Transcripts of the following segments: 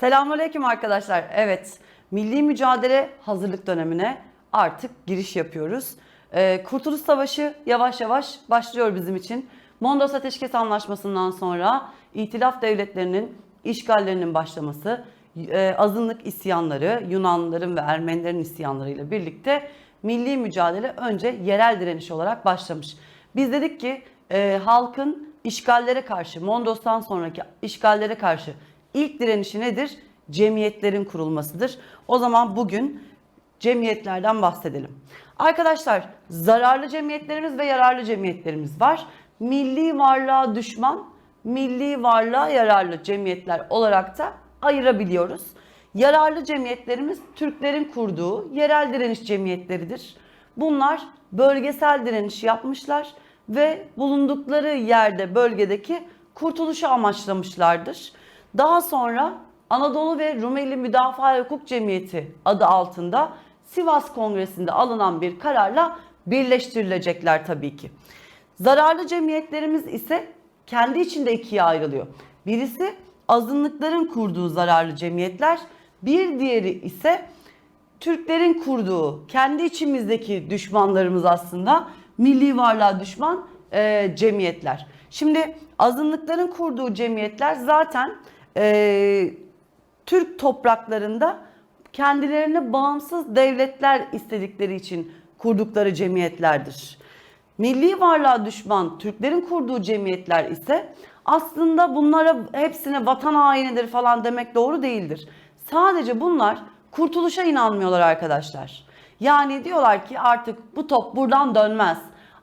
Selamünaleyküm arkadaşlar. Evet, milli mücadele hazırlık dönemine artık giriş yapıyoruz. Ee, Kurtuluş Savaşı yavaş yavaş başlıyor bizim için. Mondros Ateşkes Anlaşması'ndan sonra İtilaf devletlerinin işgallerinin başlaması, e, azınlık isyanları, Yunanlıların ve Ermenilerin isyanlarıyla birlikte milli mücadele önce yerel direniş olarak başlamış. Biz dedik ki e, halkın işgallere karşı, Mondos'tan sonraki işgallere karşı ilk direnişi nedir? Cemiyetlerin kurulmasıdır. O zaman bugün cemiyetlerden bahsedelim. Arkadaşlar zararlı cemiyetlerimiz ve yararlı cemiyetlerimiz var. Milli varlığa düşman, milli varlığa yararlı cemiyetler olarak da ayırabiliyoruz. Yararlı cemiyetlerimiz Türklerin kurduğu yerel direniş cemiyetleridir. Bunlar bölgesel direniş yapmışlar ve bulundukları yerde bölgedeki kurtuluşu amaçlamışlardır. Daha sonra Anadolu ve Rumeli Müdafaa Hukuk Cemiyeti adı altında Sivas Kongresi'nde alınan bir kararla birleştirilecekler tabii ki. Zararlı cemiyetlerimiz ise kendi içinde ikiye ayrılıyor. Birisi azınlıkların kurduğu zararlı cemiyetler, bir diğeri ise Türklerin kurduğu kendi içimizdeki düşmanlarımız aslında milli varlığa düşman e, cemiyetler. Şimdi azınlıkların kurduğu cemiyetler zaten e, Türk topraklarında kendilerine bağımsız devletler istedikleri için kurdukları cemiyetlerdir. Milli varlığa düşman Türklerin kurduğu cemiyetler ise aslında bunlara hepsine vatan hainidir falan demek doğru değildir. Sadece bunlar kurtuluşa inanmıyorlar arkadaşlar. Yani diyorlar ki artık bu top buradan dönmez.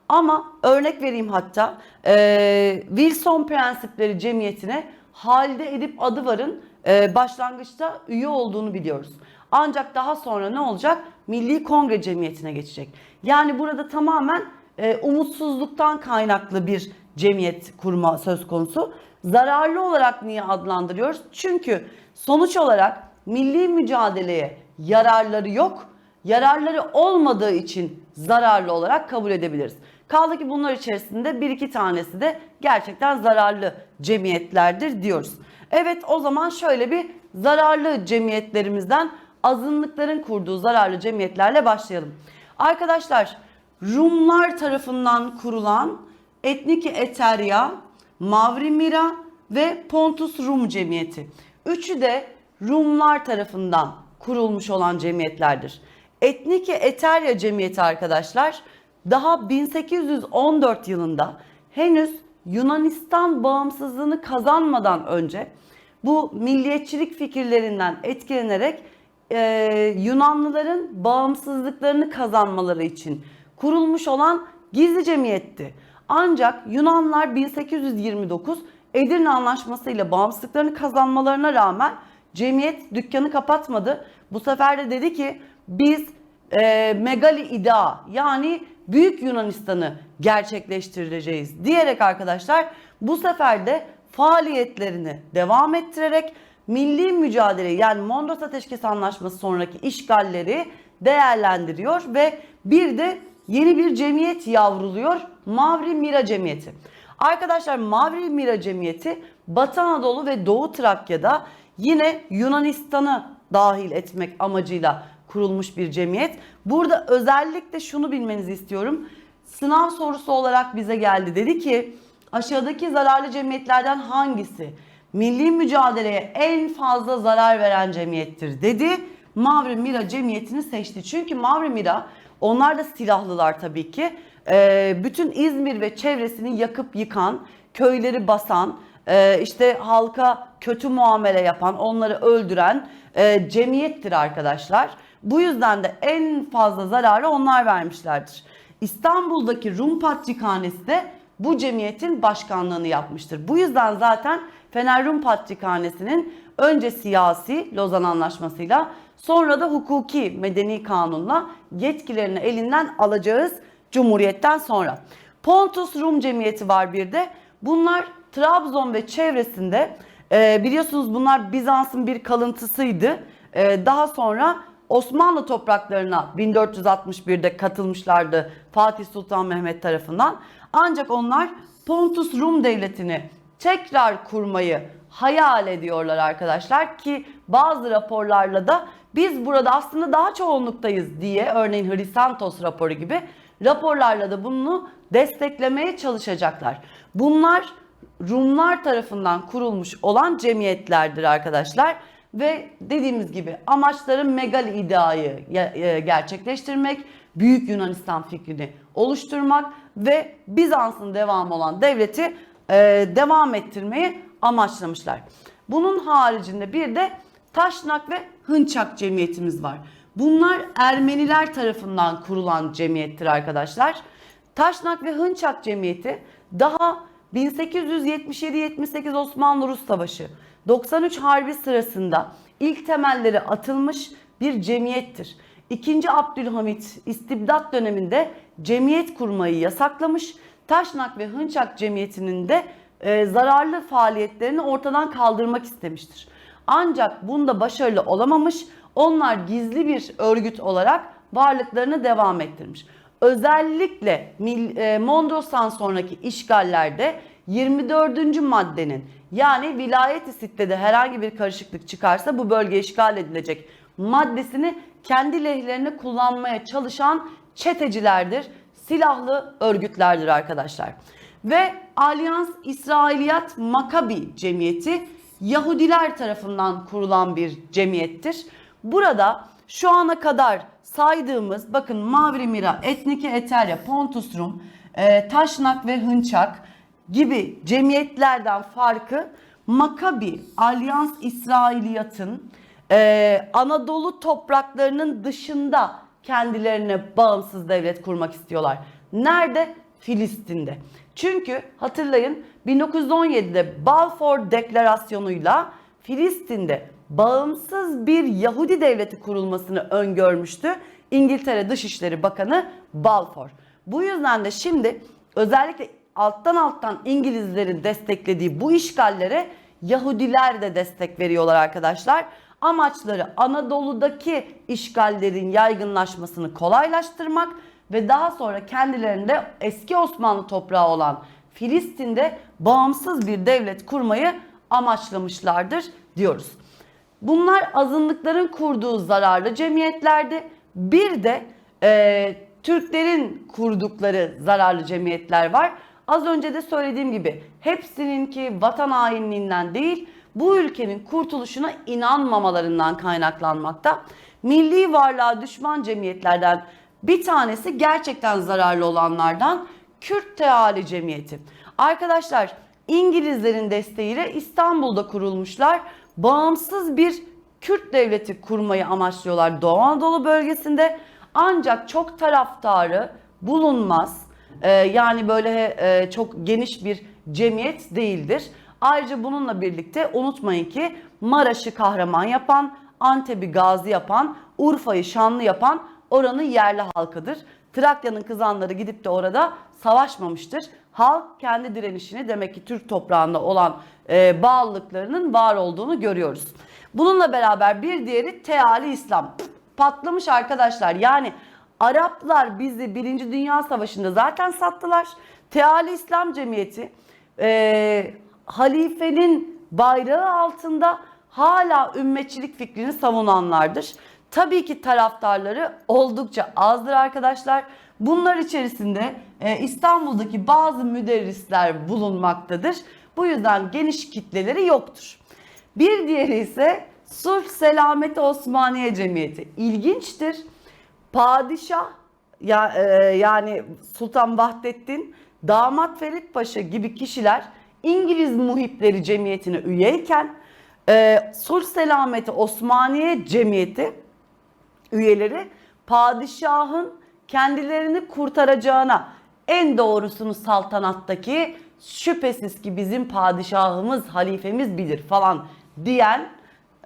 Ama örnek vereyim hatta e, Wilson prensipleri cemiyetine Halide Edip Adıvar'ın e, başlangıçta üye olduğunu biliyoruz. Ancak daha sonra ne olacak? Milli Kongre Cemiyeti'ne geçecek. Yani burada tamamen e, umutsuzluktan kaynaklı bir cemiyet kurma söz konusu. Zararlı olarak niye adlandırıyoruz? Çünkü sonuç olarak milli mücadeleye yararları yok. Yararları olmadığı için zararlı olarak kabul edebiliriz. Kaldı ki bunlar içerisinde bir iki tanesi de gerçekten zararlı cemiyetlerdir diyoruz. Evet o zaman şöyle bir zararlı cemiyetlerimizden azınlıkların kurduğu zararlı cemiyetlerle başlayalım. Arkadaşlar Rumlar tarafından kurulan Etniki Eterya, Mavrimira ve Pontus Rum Cemiyeti. Üçü de Rumlar tarafından kurulmuş olan cemiyetlerdir. Etniki Eterya Cemiyeti arkadaşlar daha 1814 yılında henüz Yunanistan bağımsızlığını kazanmadan önce bu milliyetçilik fikirlerinden etkilenerek e, Yunanlıların bağımsızlıklarını kazanmaları için kurulmuş olan gizli cemiyetti. Ancak Yunanlar 1829 Edirne Anlaşması ile bağımsızlıklarını kazanmalarına rağmen cemiyet dükkanı kapatmadı. Bu sefer de dedi ki biz e, Megali İda yani Büyük Yunanistan'ı gerçekleştireceğiz diyerek arkadaşlar bu sefer de faaliyetlerini devam ettirerek milli mücadele yani Mondros Ateşkes Anlaşması sonraki işgalleri değerlendiriyor ve bir de yeni bir cemiyet yavruluyor. Mavri Mira Cemiyeti. Arkadaşlar Mavri Mira Cemiyeti Batı Anadolu ve Doğu Trakya'da yine Yunanistan'ı dahil etmek amacıyla kurulmuş bir cemiyet. Burada özellikle şunu bilmenizi istiyorum. Sınav sorusu olarak bize geldi. Dedi ki aşağıdaki zararlı cemiyetlerden hangisi milli mücadeleye en fazla zarar veren cemiyettir dedi. Mavri Mira cemiyetini seçti. Çünkü Mavri Mira onlar da silahlılar tabii ki. Ee, bütün İzmir ve çevresini yakıp yıkan, köyleri basan, e, işte halka kötü muamele yapan, onları öldüren e, cemiyettir arkadaşlar. Bu yüzden de en fazla zararı onlar vermişlerdir. İstanbul'daki Rum Patrikhanesi de bu cemiyetin başkanlığını yapmıştır. Bu yüzden zaten Fener Rum Patrikhanesi'nin önce siyasi Lozan Anlaşması'yla sonra da hukuki medeni kanunla yetkilerini elinden alacağız Cumhuriyet'ten sonra. Pontus Rum Cemiyeti var bir de. Bunlar Trabzon ve çevresinde e, biliyorsunuz bunlar Bizans'ın bir kalıntısıydı. E, daha sonra Osmanlı topraklarına 1461'de katılmışlardı Fatih Sultan Mehmet tarafından. Ancak onlar Pontus Rum devletini tekrar kurmayı hayal ediyorlar arkadaşlar ki bazı raporlarla da biz burada aslında daha çoğunluktayız diye örneğin Hrisantos raporu gibi raporlarla da bunu desteklemeye çalışacaklar. Bunlar Rumlar tarafından kurulmuş olan cemiyetlerdir arkadaşlar ve dediğimiz gibi amaçları megal ideayı e, gerçekleştirmek, Büyük Yunanistan fikrini oluşturmak ve Bizans'ın devamı olan devleti e, devam ettirmeyi amaçlamışlar. Bunun haricinde bir de Taşnak ve Hınçak cemiyetimiz var. Bunlar Ermeniler tarafından kurulan cemiyettir arkadaşlar. Taşnak ve Hınçak cemiyeti daha 1877-78 Osmanlı-Rus Savaşı 93 Harbi sırasında ilk temelleri atılmış bir cemiyettir. İkinci Abdülhamit istibdat döneminde cemiyet kurmayı yasaklamış. Taşnak ve Hınçak cemiyetinin de e, zararlı faaliyetlerini ortadan kaldırmak istemiştir. Ancak bunda başarılı olamamış. Onlar gizli bir örgüt olarak varlıklarını devam ettirmiş. Özellikle e, Mondros'tan sonraki işgallerde 24. maddenin yani vilayet-i sitede herhangi bir karışıklık çıkarsa bu bölge işgal edilecek maddesini kendi lehlerine kullanmaya çalışan çetecilerdir. Silahlı örgütlerdir arkadaşlar. Ve Alyans İsrailiyat Makabi Cemiyeti Yahudiler tarafından kurulan bir cemiyettir. Burada şu ana kadar saydığımız bakın Mavri Mira, Etnike Eterya, Pontus Rum, e, Taşnak ve Hınçak gibi cemiyetlerden farkı Makabi, Alyans İsrailiyat'ın e, Anadolu topraklarının dışında kendilerine bağımsız devlet kurmak istiyorlar. Nerede? Filistin'de. Çünkü hatırlayın 1917'de Balfour Deklarasyonu'yla Filistin'de bağımsız bir Yahudi devleti kurulmasını öngörmüştü İngiltere Dışişleri Bakanı Balfour. Bu yüzden de şimdi özellikle alttan alttan İngilizlerin desteklediği bu işgallere Yahudiler de destek veriyorlar arkadaşlar. Amaçları Anadolu'daki işgallerin yaygınlaşmasını kolaylaştırmak ve daha sonra kendilerinde eski Osmanlı toprağı olan Filistin'de bağımsız bir devlet kurmayı amaçlamışlardır diyoruz. Bunlar azınlıkların kurduğu zararlı cemiyetlerdi. Bir de e, Türklerin kurdukları zararlı cemiyetler var. Az önce de söylediğim gibi hepsininki vatan hainliğinden değil bu ülkenin kurtuluşuna inanmamalarından kaynaklanmakta. Milli varlığa düşman cemiyetlerden bir tanesi gerçekten zararlı olanlardan Kürt Teali Cemiyeti. Arkadaşlar İngilizlerin desteğiyle İstanbul'da kurulmuşlar. Bağımsız bir Kürt devleti kurmayı amaçlıyorlar Doğu Anadolu bölgesinde. Ancak çok taraftarı bulunmaz. Ee, yani böyle e, çok geniş bir cemiyet değildir. Ayrıca bununla birlikte unutmayın ki Maraş'ı kahraman yapan, Antep'i gazi yapan, Urfa'yı şanlı yapan oranın yerli halkıdır. Trakya'nın kızanları gidip de orada savaşmamıştır. Halk kendi direnişini demek ki Türk toprağında olan e, bağlılıklarının var olduğunu görüyoruz. Bununla beraber bir diğeri Teali İslam. Patlamış arkadaşlar. Yani Araplar bizi Birinci Dünya Savaşı'nda zaten sattılar. Teali İslam Cemiyeti e, halifenin bayrağı altında hala ümmetçilik fikrini savunanlardır. Tabii ki taraftarları oldukça azdır arkadaşlar. Bunlar içerisinde e, İstanbul'daki bazı müderrisler bulunmaktadır. Bu yüzden geniş kitleleri yoktur. Bir diğeri ise Sulh Selameti Osmaniye Cemiyeti. İlginçtir. Padişah ya, e, yani Sultan Vahdettin, Damat Ferit Paşa gibi kişiler İngiliz muhipleri cemiyetine üyeyken e, Sulh Selameti Osmaniye Cemiyeti üyeleri padişahın kendilerini kurtaracağına en doğrusunu saltanattaki şüphesiz ki bizim padişahımız, halifemiz bilir falan diyen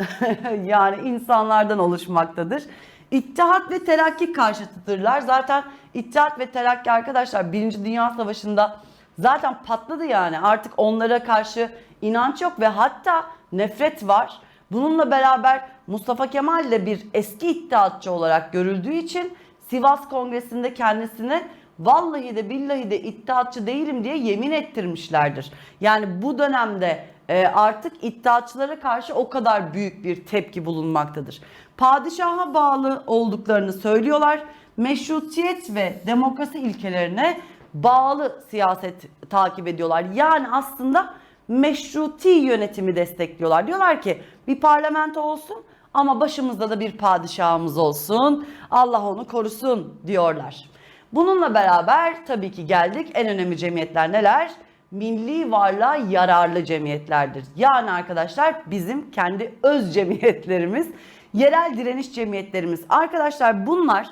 yani insanlardan oluşmaktadır. İttihat ve terakki karşıtıdırlar. Zaten İttihat ve terakki arkadaşlar Birinci Dünya Savaşı'nda zaten patladı yani. Artık onlara karşı inanç yok ve hatta nefret var. Bununla beraber Mustafa Kemal de bir eski iddiatçı olarak görüldüğü için Sivas Kongresi'nde kendisine vallahi de billahi de iddiatçı değilim diye yemin ettirmişlerdir. Yani bu dönemde e, artık iddiaçılara karşı o kadar büyük bir tepki bulunmaktadır. Padişaha bağlı olduklarını söylüyorlar. Meşrutiyet ve demokrasi ilkelerine bağlı siyaset takip ediyorlar. Yani aslında meşruti yönetimi destekliyorlar. Diyorlar ki bir parlamento olsun ama başımızda da bir padişahımız olsun. Allah onu korusun diyorlar. Bununla beraber tabii ki geldik en önemli cemiyetler neler? Milli varlığa yararlı cemiyetlerdir. Yani arkadaşlar bizim kendi öz cemiyetlerimiz, yerel direniş cemiyetlerimiz. Arkadaşlar bunlar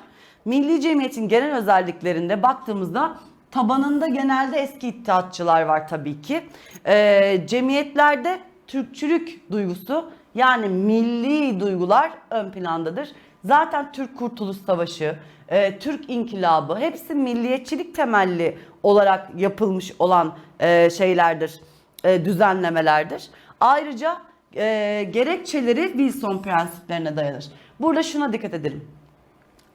milli cemiyetin genel özelliklerinde baktığımızda tabanında genelde eski iddiatçılar var tabii ki. Ee, cemiyetlerde Türkçülük duygusu yani milli duygular ön plandadır. Zaten Türk Kurtuluş Savaşı, e, Türk İnkılabı hepsi milliyetçilik temelli olarak yapılmış olan e, şeylerdir, e, düzenlemelerdir. Ayrıca e, gerekçeleri Wilson prensiplerine dayanır. Burada şuna dikkat edelim.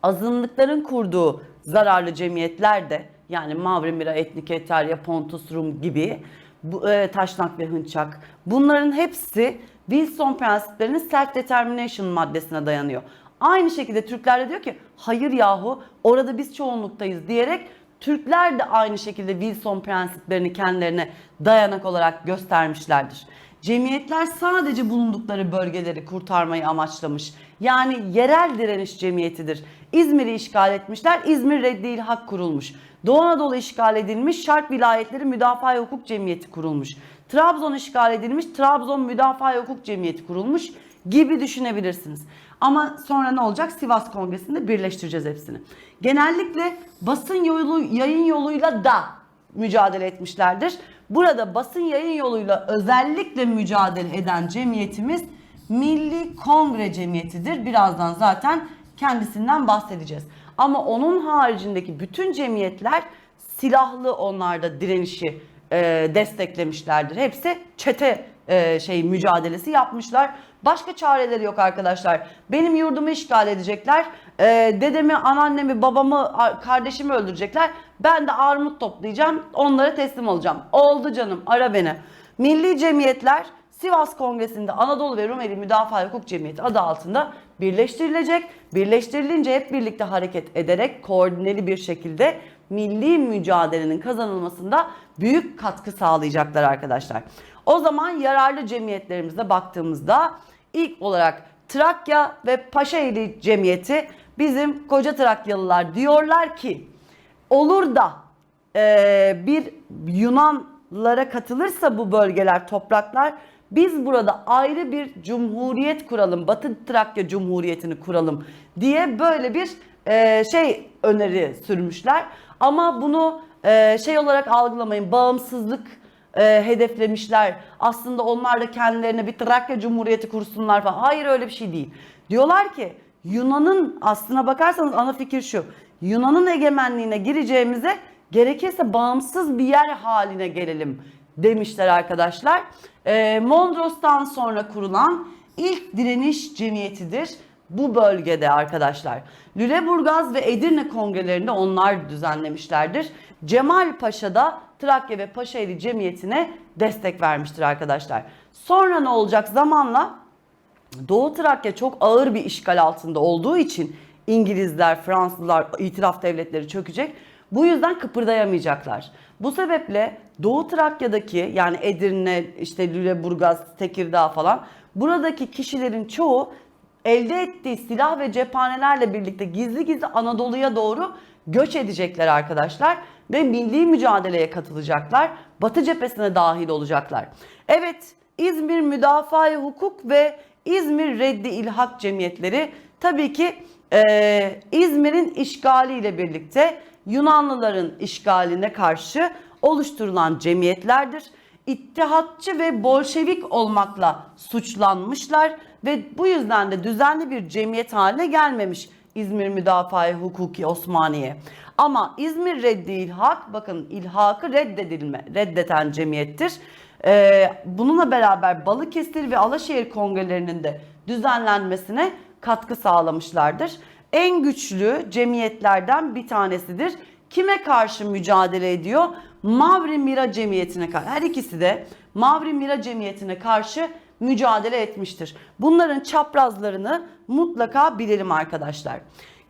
Azınlıkların kurduğu zararlı cemiyetler de yani Mavrimira, Etnik Eterya, Pontus Rum gibi bu, e, Taşnak ve Hınçak bunların hepsi Wilson prensiplerinin self-determination maddesine dayanıyor. Aynı şekilde Türkler de diyor ki hayır yahu orada biz çoğunluktayız diyerek Türkler de aynı şekilde Wilson prensiplerini kendilerine dayanak olarak göstermişlerdir. Cemiyetler sadece bulundukları bölgeleri kurtarmayı amaçlamış. Yani yerel direniş cemiyetidir. İzmir'i işgal etmişler. İzmir Reddi Hak kurulmuş. Doğu Anadolu işgal edilmiş. Şark Vilayetleri Müdafaa Hukuk Cemiyeti kurulmuş. Trabzon işgal edilmiş. Trabzon Müdafaa Hukuk Cemiyeti kurulmuş gibi düşünebilirsiniz. Ama sonra ne olacak? Sivas Kongresi'nde birleştireceğiz hepsini. Genellikle basın yolu, yayın yoluyla da mücadele etmişlerdir. Burada basın yayın yoluyla özellikle mücadele eden cemiyetimiz Milli Kongre Cemiyeti'dir. Birazdan zaten kendisinden bahsedeceğiz. Ama onun haricindeki bütün cemiyetler silahlı onlarda direnişi e, desteklemişlerdir. Hepsi çete e, şey mücadelesi yapmışlar. Başka çareleri yok arkadaşlar. Benim yurdumu işgal edecekler. E, dedemi, anneannemi, babamı, kardeşimi öldürecekler. Ben de armut toplayacağım. Onlara teslim olacağım. Oldu canım ara beni. Milli cemiyetler Sivas Kongresi'nde Anadolu ve Rumeli Müdafaa Hukuk Cemiyeti adı altında birleştirilecek. Birleştirilince hep birlikte hareket ederek koordineli bir şekilde milli mücadelenin kazanılmasında büyük katkı sağlayacaklar arkadaşlar. O zaman yararlı cemiyetlerimize baktığımızda ilk olarak Trakya ve Paşaeli Cemiyeti bizim koca Trakyalılar diyorlar ki olur da e, bir Yunanlara katılırsa bu bölgeler, topraklar biz burada ayrı bir cumhuriyet kuralım, Batı Trakya Cumhuriyeti'ni kuralım diye böyle bir e, şey öneri sürmüşler. Ama bunu e, şey olarak algılamayın, bağımsızlık e, hedeflemişler. Aslında onlar da kendilerine bir Trakya Cumhuriyeti kursunlar falan. Hayır öyle bir şey değil. Diyorlar ki Yunan'ın aslına bakarsanız ana fikir şu. Yunan'ın egemenliğine gireceğimize gerekirse bağımsız bir yer haline gelelim demişler arkadaşlar. E, Mondros'tan sonra kurulan ilk direniş cemiyetidir bu bölgede arkadaşlar. Lüleburgaz ve Edirne kongrelerinde onlar düzenlemişlerdir. Cemal Paşa da Trakya ve Paşaeli Cemiyeti'ne destek vermiştir arkadaşlar. Sonra ne olacak zamanla? Doğu Trakya çok ağır bir işgal altında olduğu için İngilizler, Fransızlar, itiraf devletleri çökecek. Bu yüzden kıpırdayamayacaklar. Bu sebeple Doğu Trakya'daki yani Edirne, işte Lüleburgaz, Tekirdağ falan buradaki kişilerin çoğu elde ettiği silah ve cephanelerle birlikte gizli gizli Anadolu'ya doğru göç edecekler arkadaşlar ve milli mücadeleye katılacaklar. Batı cephesine dahil olacaklar. Evet, İzmir Müdafaa Hukuk ve İzmir Reddi İlhak Cemiyetleri tabii ki e, İzmir'in işgaliyle birlikte Yunanlıların işgaline karşı oluşturulan cemiyetlerdir. İttihatçı ve Bolşevik olmakla suçlanmışlar ve bu yüzden de düzenli bir cemiyet haline gelmemiş İzmir Müdafaa Hukuki Osmaniye. Ama İzmir Reddi İlhak bakın ilhakı reddedilme, reddeten cemiyettir. Ee, bununla beraber Balıkesir ve Alaşehir kongrelerinin de düzenlenmesine katkı sağlamışlardır. En güçlü cemiyetlerden bir tanesidir. Kime karşı mücadele ediyor? Mavri Mira Cemiyeti'ne karşı. Her ikisi de Mavri Mira Cemiyeti'ne karşı mücadele etmiştir. Bunların çaprazlarını mutlaka bilelim arkadaşlar.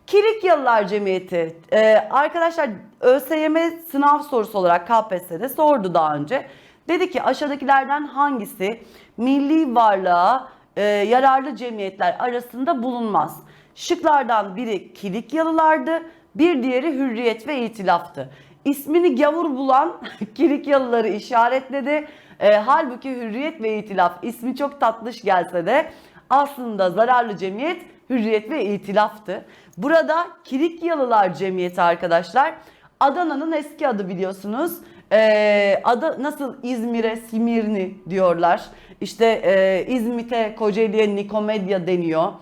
Kilikyalılar Cemiyeti e, arkadaşlar ÖSYM sınav sorusu olarak KPSS'de sordu daha önce. Dedi ki aşağıdakilerden hangisi milli varlığa e, yararlı cemiyetler arasında bulunmaz? Şıklardan biri Kilikyalılardı, bir diğeri Hürriyet ve İtilaf'tı. İsmini gavur bulan Kilikyalıları işaretledi. E, halbuki Hürriyet ve İtilaf ismi çok tatlış gelse de aslında zararlı cemiyet Hürriyet ve İtilaf'tı. Burada Kilikyalılar Cemiyeti arkadaşlar Adana'nın eski adı biliyorsunuz. Ee, adı nasıl İzmir'e Simirni diyorlar. İşte e, İzmit'e Kocaeli'ye Nikomedya deniyor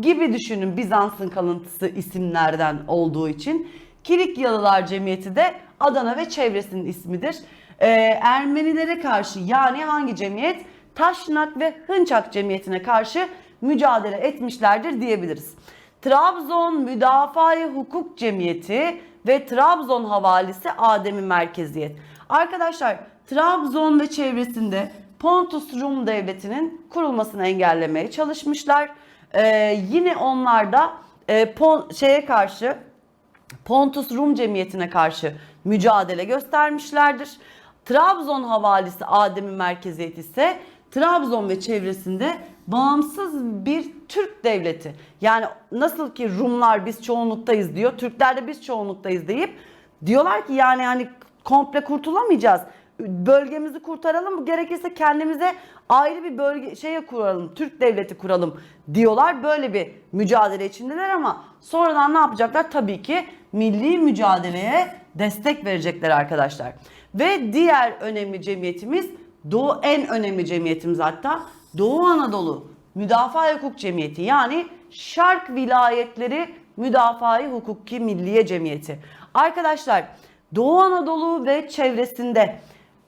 gibi düşünün Bizans'ın kalıntısı isimlerden olduğu için. Kilikyalılar Cemiyeti de Adana ve çevresinin ismidir. Ee, Ermenilere karşı yani hangi cemiyet? Taşnak ve Hınçak Cemiyeti'ne karşı mücadele etmişlerdir diyebiliriz. Trabzon Müdafaa-i Hukuk Cemiyeti ve Trabzon Havalisi Ademi Merkeziyet. Arkadaşlar Trabzon ve çevresinde Pontus Rum Devleti'nin kurulmasını engellemeye çalışmışlar. Ee, yine onlar da e, pon, şeye karşı Pontus Rum Cemiyeti'ne karşı mücadele göstermişlerdir. Trabzon havalisi Ademi Merkeziyeti ise Trabzon ve çevresinde bağımsız bir Türk devleti. Yani nasıl ki Rumlar biz çoğunluktayız diyor, Türkler de biz çoğunluktayız deyip diyorlar ki yani hani komple kurtulamayacağız. Bölgemizi kurtaralım, gerekirse kendimize ayrı bir bölge şeye kuralım, Türk devleti kuralım diyorlar. Böyle bir mücadele içindeler ama sonradan ne yapacaklar? Tabii ki milli mücadeleye destek verecekler arkadaşlar. Ve diğer önemli cemiyetimiz Doğu en önemli cemiyetimiz hatta Doğu Anadolu Müdafaa Hukuk Cemiyeti yani Şark Vilayetleri Müdafaa Hukuki Milliye Cemiyeti. Arkadaşlar Doğu Anadolu ve çevresinde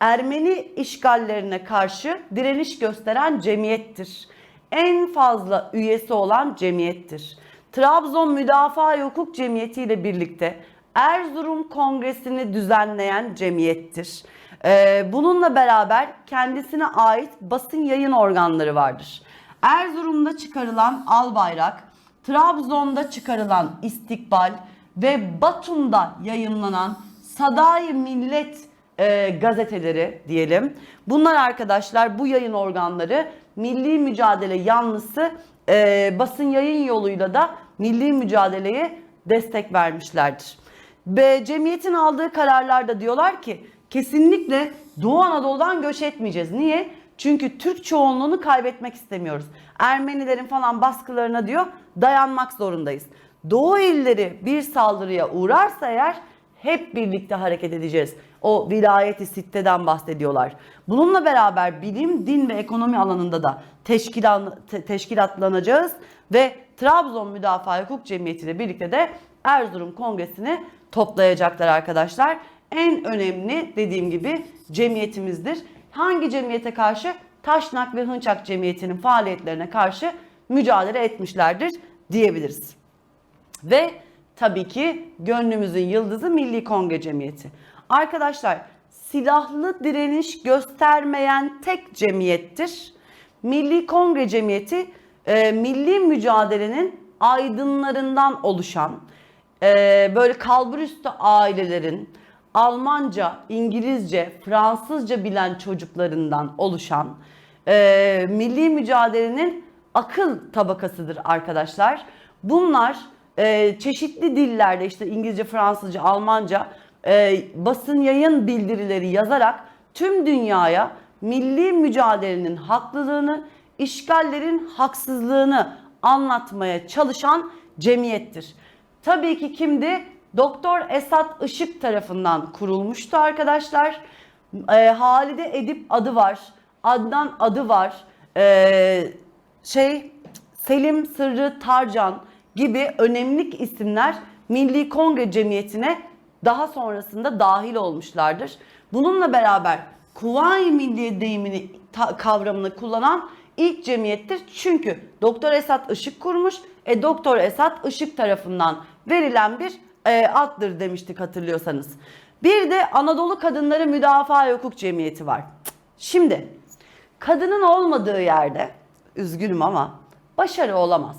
Ermeni işgallerine karşı direniş gösteren cemiyettir. En fazla üyesi olan cemiyettir. Trabzon Müdafaa Hukuk Cemiyeti ile birlikte Erzurum Kongresi'ni düzenleyen cemiyettir. Ee, bununla beraber kendisine ait basın yayın organları vardır. Erzurum'da çıkarılan Al Bayrak, Trabzon'da çıkarılan İstikbal ve Batum'da yayınlanan Saday Millet e, gazeteleri diyelim. Bunlar arkadaşlar bu yayın organları milli mücadele yanlısı e, basın yayın yoluyla da milli mücadeleye destek vermişlerdir. Ve cemiyetin aldığı kararlarda diyorlar ki kesinlikle Doğu Anadolu'dan göç etmeyeceğiz. Niye? Çünkü Türk çoğunluğunu kaybetmek istemiyoruz. Ermenilerin falan baskılarına diyor dayanmak zorundayız. Doğu illeri bir saldırıya uğrarsa eğer hep birlikte hareket edeceğiz. O vilayeti sitteden bahsediyorlar. Bununla beraber bilim, din ve ekonomi alanında da teşkilan, te, teşkilatlanacağız ve Trabzon Müdafaa Hukuk Cemiyeti ile birlikte de Erzurum Kongresi'ni toplayacaklar arkadaşlar. En önemli dediğim gibi cemiyetimizdir. Hangi cemiyete karşı? Taşnak ve Hınçak Cemiyeti'nin faaliyetlerine karşı mücadele etmişlerdir diyebiliriz. Ve tabii ki gönlümüzün yıldızı Milli Kongre Cemiyeti. Arkadaşlar silahlı direniş göstermeyen tek cemiyettir. Milli Kongre Cemiyeti e, milli mücadelenin aydınlarından oluşan e, böyle kalburüstü ailelerin Almanca, İngilizce, Fransızca bilen çocuklarından oluşan e, milli mücadelenin akıl tabakasıdır arkadaşlar. Bunlar e, çeşitli dillerde işte İngilizce, Fransızca, Almanca e, basın yayın bildirileri yazarak tüm dünyaya milli mücadelenin haklılığını, işgallerin haksızlığını anlatmaya çalışan cemiyettir. Tabii ki kimdi? Doktor Esat Işık tarafından kurulmuştu arkadaşlar. E, Halide Edip adı var. Adnan adı var. E, şey Selim Sırrı Tarcan gibi önemli isimler Milli Kongre Cemiyeti'ne daha sonrasında dahil olmuşlardır. Bununla beraber Kuvayi Milliye deyimini kavramını kullanan ilk cemiyettir. Çünkü Doktor Esat Işık kurmuş. E Doktor Esat Işık tarafından verilen bir e, addır demiştik hatırlıyorsanız. Bir de Anadolu Kadınları Müdafaa Hukuk Cemiyeti var. Şimdi kadının olmadığı yerde üzgünüm ama başarı olamaz.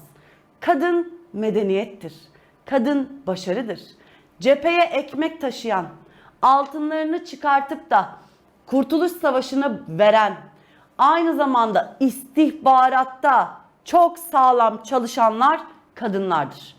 Kadın medeniyettir. Kadın başarıdır. Cepheye ekmek taşıyan, altınlarını çıkartıp da Kurtuluş Savaşı'nı veren, aynı zamanda istihbaratta çok sağlam çalışanlar kadınlardır.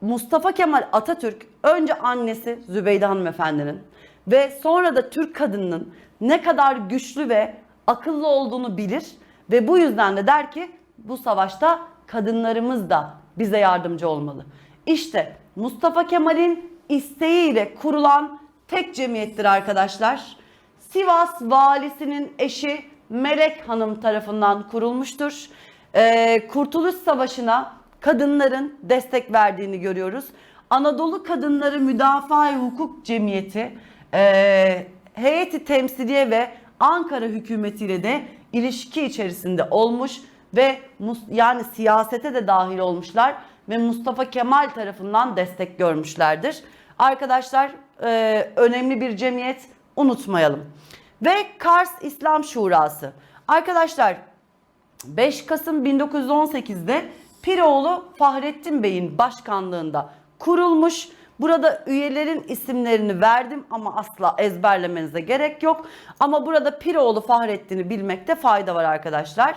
Mustafa Kemal Atatürk önce annesi Zübeyde hanımefendinin ve sonra da Türk kadınının ne kadar güçlü ve akıllı olduğunu bilir ve bu yüzden de der ki bu savaşta kadınlarımız da bize yardımcı olmalı. İşte Mustafa Kemal'in isteğiyle kurulan tek cemiyettir arkadaşlar. Sivas valisinin eşi Melek Hanım tarafından kurulmuştur. Ee, Kurtuluş Savaşı'na kadınların destek verdiğini görüyoruz. Anadolu Kadınları Müdafaa Hukuk Cemiyeti e, heyeti temsiliye ve Ankara hükümetiyle de ilişki içerisinde olmuş ve yani siyasete de dahil olmuşlar ve Mustafa Kemal tarafından destek görmüşlerdir. Arkadaşlar e, önemli bir cemiyet unutmayalım. Ve Kars İslam Şurası. Arkadaşlar 5 Kasım 1918'de Piroğlu Fahrettin Bey'in başkanlığında kurulmuş. Burada üyelerin isimlerini verdim ama asla ezberlemenize gerek yok. Ama burada Piroğlu Fahrettin'i bilmekte fayda var arkadaşlar.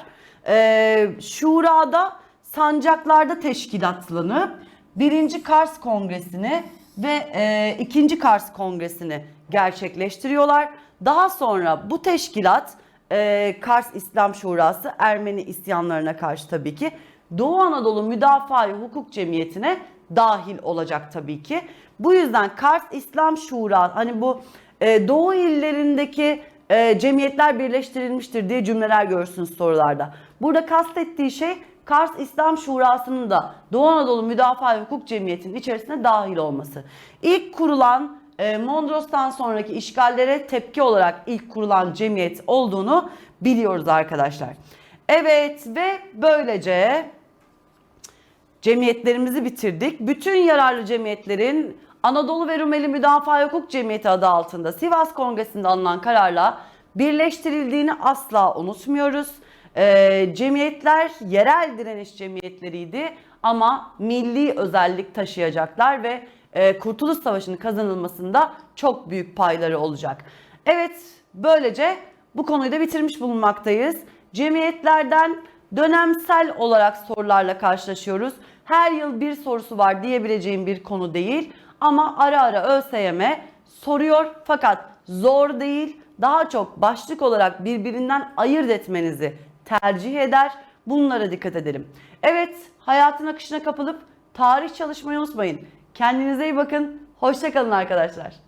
Ee, Şura'da sancaklarda teşkilatlanıp 1. Kars Kongresi'ni ve e, 2. Kars Kongresi'ni gerçekleştiriyorlar. Daha sonra bu teşkilat e, Kars İslam Şurası Ermeni isyanlarına karşı tabii ki Doğu Anadolu Müdafaa Hukuk Cemiyeti'ne dahil olacak tabii ki. Bu yüzden Kars İslam Şura hani bu e, Doğu illerindeki e, cemiyetler birleştirilmiştir diye cümleler görürsünüz sorularda. Burada kastettiği şey Kars İslam Şurası'nın da Doğu Anadolu Müdafaa Hukuk Cemiyeti'nin içerisine dahil olması. İlk kurulan e, Mondros'tan sonraki işgallere tepki olarak ilk kurulan cemiyet olduğunu biliyoruz arkadaşlar. Evet ve böylece cemiyetlerimizi bitirdik. Bütün yararlı cemiyetlerin Anadolu ve Rumeli Müdafaa Hukuk Cemiyeti adı altında Sivas Kongresi'nde alınan kararla birleştirildiğini asla unutmuyoruz. Ee, cemiyetler yerel direniş cemiyetleriydi ama milli özellik taşıyacaklar ve e, Kurtuluş Savaşı'nın kazanılmasında çok büyük payları olacak. Evet böylece bu konuyu da bitirmiş bulunmaktayız. Cemiyetlerden dönemsel olarak sorularla karşılaşıyoruz. Her yıl bir sorusu var diyebileceğim bir konu değil. Ama ara ara ÖSYM soruyor fakat zor değil. Daha çok başlık olarak birbirinden ayırt etmenizi tercih eder. Bunlara dikkat edelim. Evet hayatın akışına kapılıp tarih çalışmayı unutmayın. Kendinize iyi bakın. Hoşçakalın arkadaşlar.